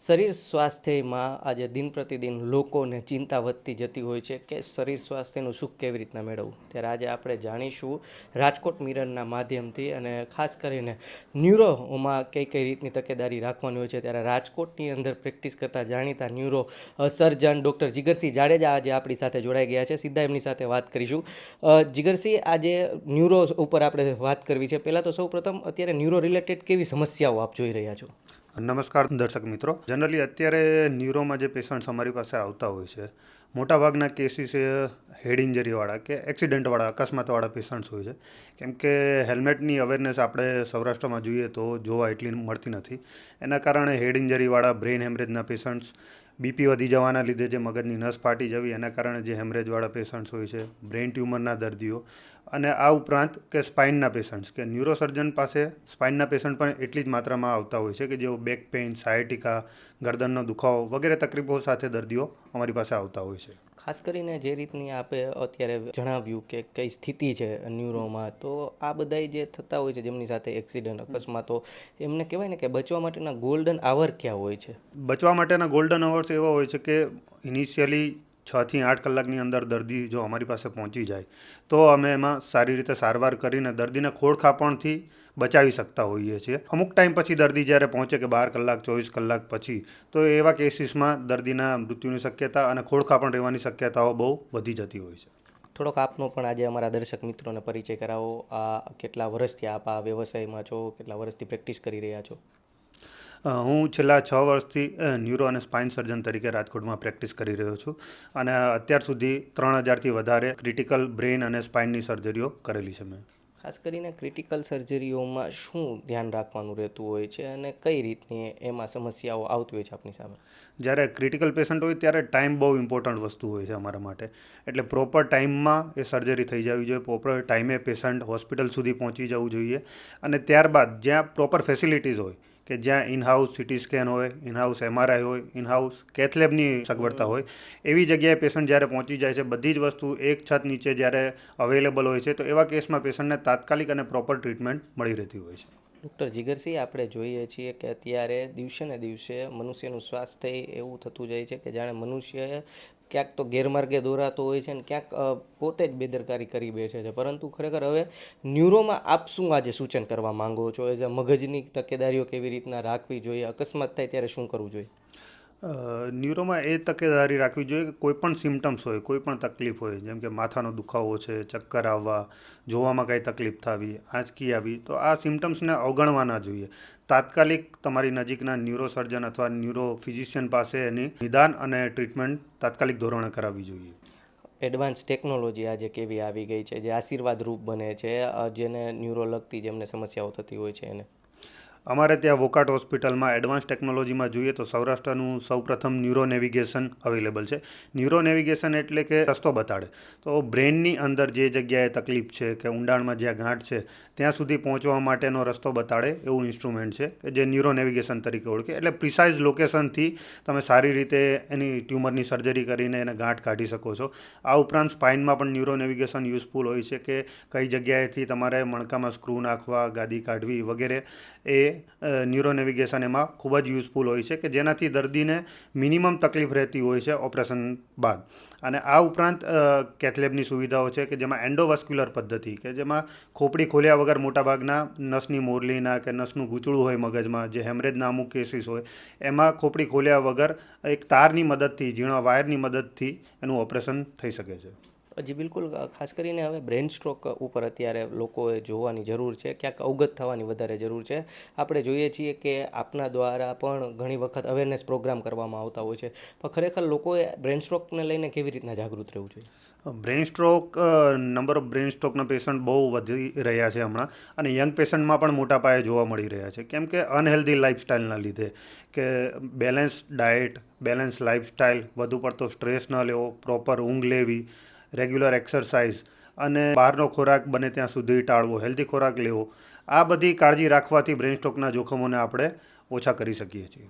શરીર સ્વાસ્થ્યમાં આજે દિન પ્રતિદિન લોકોને ચિંતા વધતી જતી હોય છે કે શરીર સ્વાસ્થ્યનું સુખ કેવી રીતના મેળવવું? ત્યારે આજે આપણે જાણીશું રાજકોટ મિરરના માધ્યમથી અને ખાસ કરીને ન્યુરોમાં કઈ કઈ રીતની તકેદારી રાખવાની હોય છે? ત્યારે રાજકોટની અંદર પ્રેક્ટિસ કરતા જાણીતા neurosurgeon doctor Jigarsinh Jadeja આજે આપણી સાથે જોડાઈ ગયા છે. સીધા એમની સાથે વાત કરીશું. જીગરસિંહ, આજે ન્યુરો ઉપર આપણે વાત કરવી છે. પહેલાં તો સૌ પ્રથમ અત્યારે ન્યુરો રિલેટેડ કેવી સમસ્યાઓ આપ જોઈ રહ્યા છો? નમસ્કાર દર્શક મિત્રો. જનરલી અત્યારે ન્યુરોમાં જે પેશન્ટ્સ અમારી પાસે આવતા હોય છે, મોટાભાગના કેસીસ હેડ ઇન્જરીવાળા કે એક્સિડન્ટવાળા અકસ્માતવાળા પેશન્ટ્સ હોય છે. કેમ કે હેલ્મેટની અવેરનેસ આપણે સૌરાષ્ટ્રમાં જોઈએ તો જોવા એટલી મળતી નથી. એના કારણે હેડ ઇન્જરીવાળા બ્રેઇન હેમરેજના પેશન્ટ્સ બીપી વધી જવાના લીધે જે મગજની નસ ફાટી જવી, એના કારણે જે હેમરેજવાળા પેશન્ટ્સ હોય છે બ્રેઇન ટ્યુમરના દર્દીઓ અને આ ઉપરાંત કે સ્પાઇનના પેશન્ટ્સ કે ન્યુરોસર્જન પાસે સ્પાઇનના પેશન્ટ પણ એટલી જ માત્રામાં આવતા હોય છે કે જેઓ બેક પેઇન સાયટિકા ગરદનનો દુખાવો વગેરે તકલીફો સાથે દર્દીઓ અમારી પાસે આવતા હોય છે. ખાસ કરીને જે રીતની આપે અત્યારે જણાવ્યું કે કઈ સ્થિતિ છે ન્યુરોમાં તો આ બધાય જે થતા હોય છે જેમની સાથે એક્સિડન્ટ અકસ્માતો એમને કહેવાય ને કે બચવા માટેના ગોલ્ડન આવર ક્યાં હોય છે? બચવા માટેના ગોલ્ડન અવર્સ એવા હોય છે કે ઇનિશિયલી છથી આઠ કલાકની અંદર દર્દી જો અમારી પાસે પહોંચી જાય, તો અમે એમાં સારી રીતે સારવાર કરીને દર્દીને ખોળખાપણથી બચાવી શકતા હોઈએ છીએ. અમુક ટાઈમ પછી દર્દી જ્યારે પહોંચે કે બાર કલાક, ચોવીસ કલાક પછી, તો એવા કેસીસમાં દર્દીના મૃત્યુની શક્યતા અને ખોળખાપણ રહેવાની શક્યતાઓ બહુ વધી જતી હોય છે. થોડોક આપનો પણ આજે અમારા દર્શક મિત્રોને પરિચય કરાવો. આ કેટલા વર્ષથી આપ આ વ્યવસાયમાં છો? કેટલા વર્ષથી પ્રેક્ટિસ કરી રહ્યા છો? હું છેલ્લા છ વર્ષથી ન્યુરો અને સ્પાઇન સર્જન તરીકે રાજકોટમાં પ્રેક્ટિસ કરી રહ્યો છું અને અત્યાર સુધી ત્રણ હજારથી વધારે ક્રિટિકલ બ્રેઇન અને સ્પાઇનની સર્જરીઓ કરેલી છે મેં. ખાસ કરીને ક્રિટિકલ સર્જરીઓમાં શું ધ્યાન રાખવાનું રહેતું હોય છે અને કઈ રીતની એમાં સમસ્યાઓ આવતી હોય છે આપની સામે? જ્યારે ક્રિટિકલ પેશન્ટ હોય ત્યારે ટાઈમ બહુ ઇમ્પોર્ટન્ટ વસ્તુ હોય છે અમારા માટે. એટલે પ્રોપર ટાઈમમાં એ સર્જરી થઈ જવી જોઈએ પ્રોપર ટાઈમે પેશન્ટ હોસ્પિટલ સુધી પહોંચી જવું જોઈએ અને ત્યારબાદ જ્યાં પ્રોપર ફેસિલિટીઝ હોય કે જ્યાં ઇનહાઉસ સિટી સ્કેન હોય ઇનહાઉસ એમઆરઆઈ હોય ઇનહાઉસ કેથલેબની સગવડતા હોય, એવી જગ્યાએ પેશન્ટ જ્યારે પહોંચી જાય છે, બધી જ વસ્તુ એક છત નીચે જ્યારે અવેલેબલ હોય છે, તો એવા કેસમાં પેશન્ટને તાત્કાલિક અને પ્રોપર ટ્રીટમેન્ટ મળી રહેતી હોય છે. ડૉક્ટર જીગરસિંહ, આપણે જોઈએ છીએ કે અત્યારે દિવસે ને દિવસે મનુષ્યનું સ્વાસ્થ્ય એવું થતું જાય છે કે જાણે મનુષ્ય ક્યાંક તો ગેરમાર્ગે દોરાતો હોય છે ને ક્યાંક પોતે જ બેદરકારી કરી બેસે છે. પરંતુ ખરેખર હવે ન્યુરોમાં આપ શું આજે સૂચન કરવા માંગો છો? એઝ અ મગજની તકેદારીઓ કેવી રીતના રાખવી જોઈએ? અકસ્માત થાય ત્યારે શું કરવું જોઈએ? ન્યુરોમાં એ તકેદારી રાખવી જોઈએ કે કોઈ પણ સિમ્ટમ્સ હોય, કોઈ પણ તકલીફ હોય, જેમ કે માથાનો દુખાવો છે, ચક્કર આવવા, જોવામાં કાંઈ તકલીફ થવી, આંચકી આવી, તો આ સિમ્ટમ્સને અવગણવા ના જોઈએ. તાત્કાલિક તમારી નજીકના ન્યુરોસર્જન અથવા ન્યુરો ફિઝિશિયન પાસે એની નિદાન અને ટ્રીટમેન્ટ તાત્કાલિક ધોરણે કરાવવી જોઈએ. એડવાન્સ ટેકનોલોજી આજે કેવી આવી ગઈ છે? જે આશીર્વાદ રૂપ બને છે જેને ન્યુરો લગતી જેમને સમસ્યાઓ થતી હોય છે એને. અમારે ત્યાં વોકાટ હોસ્પિટલમાં એડવાન્સ ટેકનોલોજીમાં જોઈએ તો સૌરાષ્ટ્રનું સૌપ્રથમ ન્યુરો નેવિગેશન અવેલેબલ છે. ન્યુરો નેવિગેશન એટલે કે રસ્તો બતાડે. તો બ્રેનની અંદર જે જગ્યાએ તકલીફ છે કે ઊંડાણમાં જ્યાં ગાંઠ છે, ત્યાં સુધી પહોંચવા માટેનો રસ્તો બતાડે એવું ઇન્સ્ટ્રુમેન્ટ છે કે જે ન્યુરો નેવિગેશન તરીકે ઓળખે. એટલે પ્રિસાઇઝ લોકેશનથી તમે સારી રીતે એની ટ્યુમરની સર્જરી કરીને એને ગાંઠ કાઢી શકો છો. આ ઉપરાંત સ્પાઇનમાં પણ ન્યુરો નેવિગેશન યુઝફુલ હોય છે કે કઈ જગ્યાએથી તમારે મણકામાં સ્ક્રૂ નાખવા, ગાદી કાઢવી વગેરે એ ન્યુરો નેવિગેશન એમાં ખૂબ જ યુઝફુલ હોય છે કે જેનાથી દર્દીને મિનિમમ તકલીફ રહેતી હોય છે ઓપરેશન બાદ. અને આ ઉપરાંત કેથલેબની સુવિધાઓ છે કે જેમાં એન્ડોવાસ્ક્યુલર પદ્ધતિ કે જેમાં ખોપડી ખોલ્યા વગર મોટાભાગના નસની મોરલીના કે નસનું ગૂંચળું હોય મગજમાં, જે હેમરેજના અમુક કેસીસ હોય, એમાં ખોપડી ખોલ્યા વગર એક તારની મદદથી, ઝીણા વાયરની મદદથી એનું ઓપરેશન થઈ શકે છે. જી બિલકુલ ખાસ કરીને હવે બ્રેન સ્ટ્રોક ઉપર અત્યારે લોકોએ જોવાની જરૂર છે. ક્યાંક અવગત થવાની વધારે જરૂર છે. આપણે જોઈએ છીએ કે આપના દ્વારા પણ ઘણી વખત અવેરનેસ પ્રોગ્રામ કરવામાં આવતા હોય છે. પણ ખરેખર લોકોએ બ્રેન સ્ટ્રોકને લઈને કેવી રીતના જાગૃત રહેવું જોઈએ? Brain stroke number of brain સ્ટ્રોકના patient બહુ વધી રહ્યા છે હમણાં. અને યંગ પેશન્ટમાં પણ મોટા પાયે જોવા મળી રહ્યા છે. કેમ કે અનહેલ્ધી લાઇફસ્ટાઇલના લીધે. કે બેલેન્સ ડાયટ બેલેન્સ લાઇફસ્ટાઇલ વધુ પડતો સ્ટ્રેસ ન લેવો પ્રોપર ઊંઘ લેવી રેગ્યુલર એક્સરસાઇઝ અને બહારનો ખોરાક બને ત્યાં સુધી ટાળવો હેલ્ધી ખોરાક લેવો આ બધી કાળજી રાખવાથી બ્રેન સ્ટ્રોકના જોખમોને આપણે ઓછા કરી શકીએ છીએ.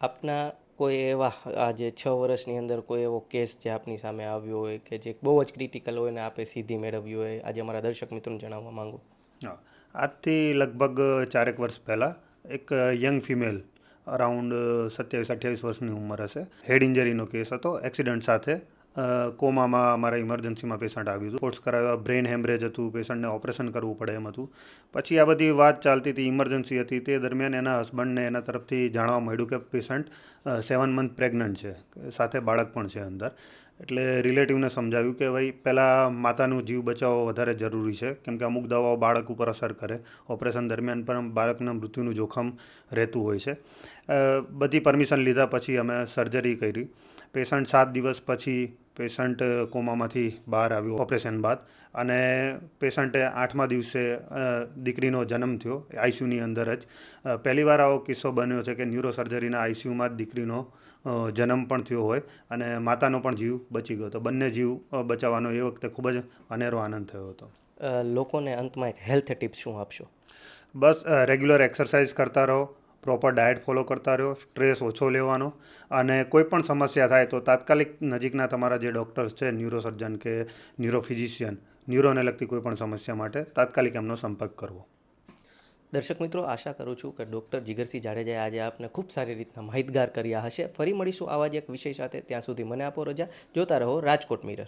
આપના કોઈ એવા આજે છ વર્ષની અંદર કોઈ એવો કેસ જે આપની સામે આવ્યો હોય કે જે બહુ જ ક્રિટિકલ હોય ને આપે સીધી મેળવી હોય આજે અમારા દર્શક મિત્રોને જણાવવા માંગુ? હા આજથી લગભગ ચારેક વર્ષ પહેલાં એક યંગ ફિમેલ અરાઉન્ડ સત્યાવીસ અઠ્યાવીસ વર્ષની ઉંમર હશે. હેડ ઇન્જરીનો કેસ હતો. એક્સિડન્ટ સાથે કોમામાં અમારા ઇમરજન્સીમાં પેશન્ટ આવ્યું હતું. કોર્સ કરાવ્યા, બ્રેઇન હેમરેજ હતું, પેશન્ટને ઓપરેશન કરવું પડે એમ હતું. પછી આ બધી વાત ચાલતી હતી, ઇમરજન્સી હતી, તે દરમિયાન એના હસબન્ડને એના તરફથી જાણવા મળ્યું કે પેશન્ટ સેવન મંથ પ્રેગ્નન્ટ છે, સાથે બાળક પણ છે અંદર. એટલે રિલેટિવને સમજાવ્યું કે ભાઈ, પહેલાં માતાનું જીવ બચાવવો વધારે જરૂરી છે. કેમ કે અમુક દવાઓ બાળક ઉપર અસર કરે. ઓપરેશન દરમિયાન પણ બાળકના મૃત્યુનું જોખમ રહેતું હોય છે. બધી પરમિશન લીધા પછી અમે સર્જરી કરી. પેશન્ટ સાત દિવસ પછી પેશન્ટ કોમામાંથી બહાર આવ્યું ઓપરેશન બાદ. અને પેશન્ટે આઠમા દિવસે દીકરીનો જન્મ થયો આઈસીયુની અંદર જ. પહેલીવાર આવો કિસ્સો બન્યો છે કે ન્યુરો સર્જરીના આઈસીયુમાં જ દીકરીનો જન્મ પણ થયો હોય અને માતાનો પણ જીવ બચી ગયો હતો. બંને જીવ બચાવવાનો એ વખતે ખૂબ જ અનેરો આનંદ થયો હતો. લોકોને અંતમાં એક હેલ્થ ટિપ્સ શું આપશો? બસ રેગ્યુલર એક્સરસાઇઝ કરતા રહો પ્રોપર ડાયટ ફોલો કરતા રહો સ્ટ્રેસ ઓછો લેવાનો અને કોઈ પણ સમસ્યા થાય તો તાત્કાલિક નજીકના તમારા જે ડૉક્ટર્સ છે ન્યુરોસર્જન કે ન્યુરોફિઝિશિયન ન્યુરોને લગતી કોઈ પણ સમસ્યા માટે તાત્કાલિક એમનો સંપર્ક કરવો. દર્શક મિત્રો, આશા કરું છું કે ડૉક્ટર જીગરસિંહ જાડેજાએ આજે આપને ખૂબ સારી રીતના માહિતગાર કર્યા હશે. ફરી મળીશું આવા જ એક વિષય સાથે. ત્યાં સુધી મને આપો રજા. જોતા રહો રાજકોટ મિરર.